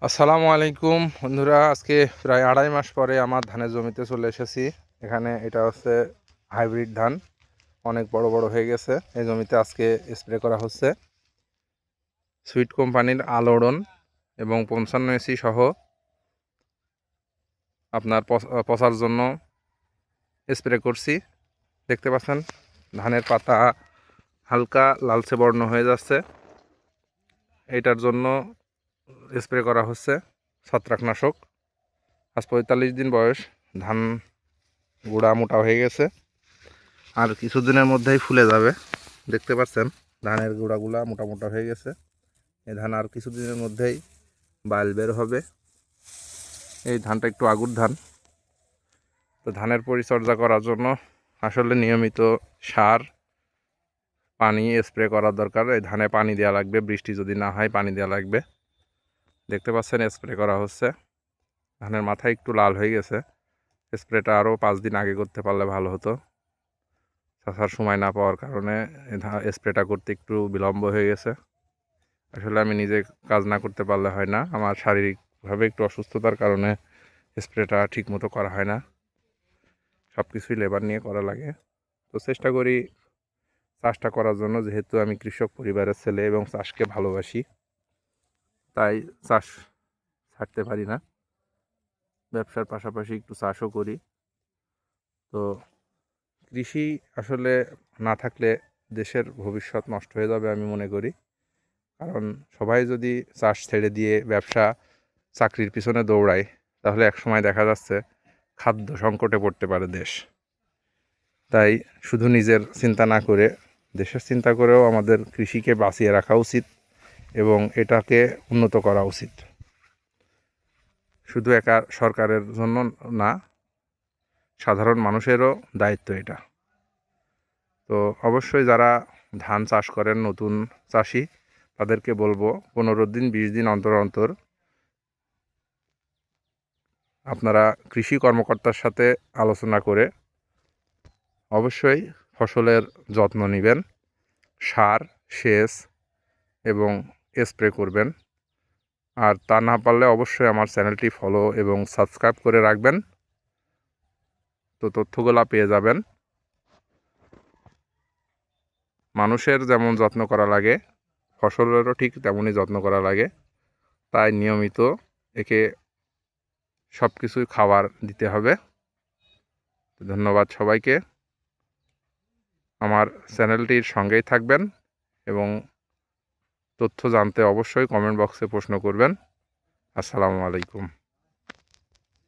আসসালামু আলাইকুম। বন্ধুরা, আজকে প্রায় আড়াই মাস পরে আমার ধানের জমিতে চলে এসেছি। এখানে এটা হচ্ছে হাইব্রিড ধান। অনেক বড় বড় হয়ে গেছে। এই জমিতে আজকে স্প্রে করা হচ্ছে। সুইট কোম্পানির আলোড়ন এবং পঞ্চান্ন এসি সহ আপনার পচ- পচার জন্য স্প্রে করছি। দেখতে পাচ্ছেন, ধানের পাতা হালকা লালচে বর্ণ হয়ে যাচ্ছে। এটার জন্য স্প্রে করা হচ্ছে ছত্রাকনাশক। আজ পঁয়তাল্লিশ দিন বয়স, ধান গুঁড়া মোটা হয়ে গেছে। আর কিছুদিনের মধ্যেই ফুলে যাবে। দেখতে পাচ্ছেন, ধানের গুঁড়াগুলা মোটা মোটা হয়ে গেছে। এই ধান আর কিছুদিনের মধ্যেই বাইল বের হবে। এই ধানটা একটু আগুর ধান। তো ধানের পরিচর্যা করার জন্য আসলে নিয়মিত সার, পানি স্প্রে করার দরকার। এই ধানে পানি দেওয়া লাগবে, বৃষ্টি যদি না হয় পানি দেওয়া লাগবে। দেখতে পাচ্ছেন স্প্রে করা হচ্ছে। ধানের মাথা একটু লাল হয়ে গেছে। স্প্রেটা আরও পাঁচ দিন আগে করতে পারলে ভালো হতো। চাষার সময় না পাওয়ার কারণে স্প্রেটা করতে একটু বিলম্ব হয়ে গেছে। আসলে আমি নিজে কাজ না করতে পারলে হয় না। আমার শারীরিকভাবে একটু অসুস্থতার কারণে স্প্রেটা ঠিকমতো করা হয় না। সব কিছুই লেবার নিয়ে করা লাগে। তো চেষ্টা করি চাষটা করার জন্য। যেহেতু আমি কৃষক পরিবারের ছেলে এবং চাষকে ভালোবাসি। তাই চাষ ছাড়তে পারি না। ব্যবসার পাশাপাশি একটু চাষও করি। তো কৃষি আসলে না থাকলে দেশের ভবিষ্যৎ নষ্ট হয়ে যাবে আমি মনে করি। কারণ সবাই যদি চাষ ছেড়ে দিয়ে ব্যবসা চাকরির পিছনে দৌড়ায়, তাহলে একসময় দেখা যাচ্ছে খাদ্য সংকটে পড়তে পারে দেশ। তাই শুধু নিজের চিন্তা না করে, দেশের চিন্তা করেও আমাদের কৃষিকে বাঁচিয়ে রাখা উচিত। এবং এটাকে উন্নত করা উচিত। শুধু একা সরকারের জন্য না, সাধারণ মানুষেরও দায়িত্ব এটা। তো অবশ্যই যারা ধান চাষ করেন, নতুন চাষি, তাদেরকে বলব, পনেরো দিন, বিশ দিন অন্তর অন্তর আপনারা কৃষি কর্মকর্তার সাথে আলোচনা করে অবশ্যই ফসলের যত্ন নেবেন, সার, সেচ এবং স্প্রে করবেন। আর তা না পারলে অবশ্যই আমার চ্যানেলটি ফলো এবং সাবস্ক্রাইব করে রাখবেন। তো তথ্যগুলো পেয়ে যাবেন। মানুষের যেমন যত্ন করা লাগে, ফসলেরও ঠিক তেমনই যত্ন করা লাগে। তাই নিয়মিত একে সব কিছুই খাবার দিতে হবে। ধন্যবাদ সবাইকে। আমার চ্যানেলটির সঙ্গেই থাকবেন এবং তথ্য জানতে অবশ্যই কমেন্ট বক্সে প্রশ্ন করবেন। আসসালামু আলাইকুম।